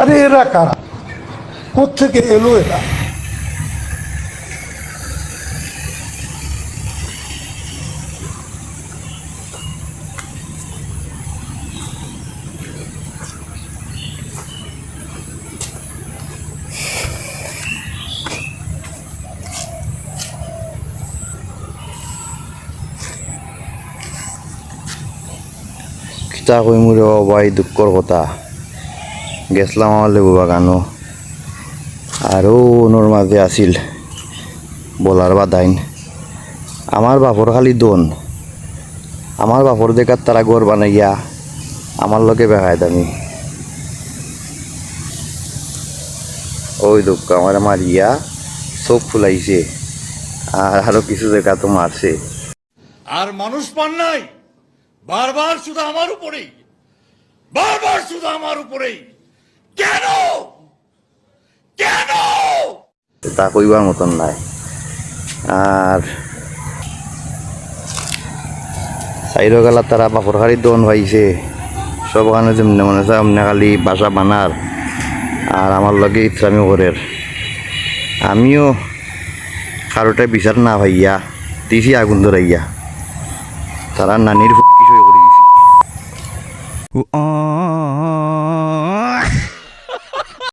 আরে এরা কারা? কোথেকে এলো এরা? কিতা কইমু রে ভাই দুঃখর কথা। গেছলাম আমার লেবু বাগানো আরও ওনোর মাঝে আছিল, বলার বাদাইন আমার বাপর খালি দন। আমার বাপর দেখার তারা ঘর বানাইয়া আমার লগে বেহায় দামি। ওই দুঃখ আমার মারিয়া চোখ ফুলাইছে, আর আরও কিছু জায়গা তো মারছে। আর মানুষ পান নাই, বারবার শুধু আমার উপরেই, বারবার শুধু আমার উপরেই। কেন? কেন? তা কইবার মতন নাই। আর চাইর গেলা তারা বাপর খালি দন পাইছে সব ওখানে যেমনি মনে হয় অমনে খালি বাসা বানার। আর আমার লগে ইসলামী করের আমিও কারোটাই বিচার না ভাইয়া দিছি আগুন ধরাইয়া। তারা নানির ফুটকি সই করে দিছি। ও আ